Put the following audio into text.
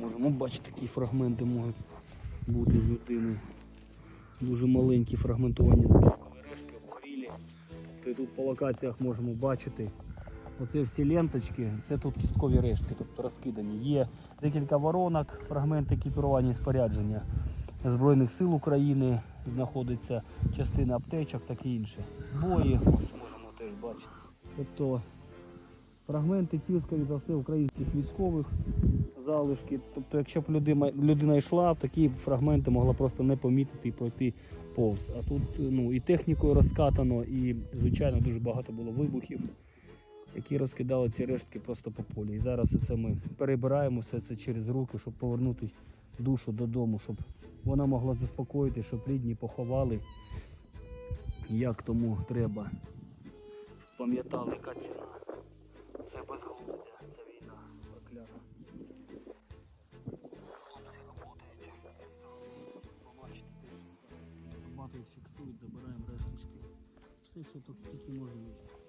Можемо бачити, такі фрагменти можуть бути з людини. Дуже маленькі фрагментовані спискові рештки, обгорілі. Тобто тут по локаціях можемо бачити. Оце всі ленточки, це тут кісткові рештки, тобто розкидані. Є декілька воронок, фрагменти екіпірування і спорядження Збройних сил України, знаходиться частина аптечок, таке інше. Бої, ось можемо теж бачити. Тобто фрагменти тіл, за все, українських військових, залишки. Тобто, якщо б людина, людина йшла, такі фрагменти могла просто не помітити і пройти повз. А тут ну, і технікою розкатано, і, звичайно, дуже багато було вибухів, які розкидали ці рештки просто по полі. І зараз це ми перебираємо все це через руки, щоб повернути душу додому, щоб вона могла заспокоїти, щоб рідні поховали, як тому треба. Пам'ятали, яка ціна. Це безглуздя, це війна проклята. Фіксують, забираємо решточки. Все, що тільки бути.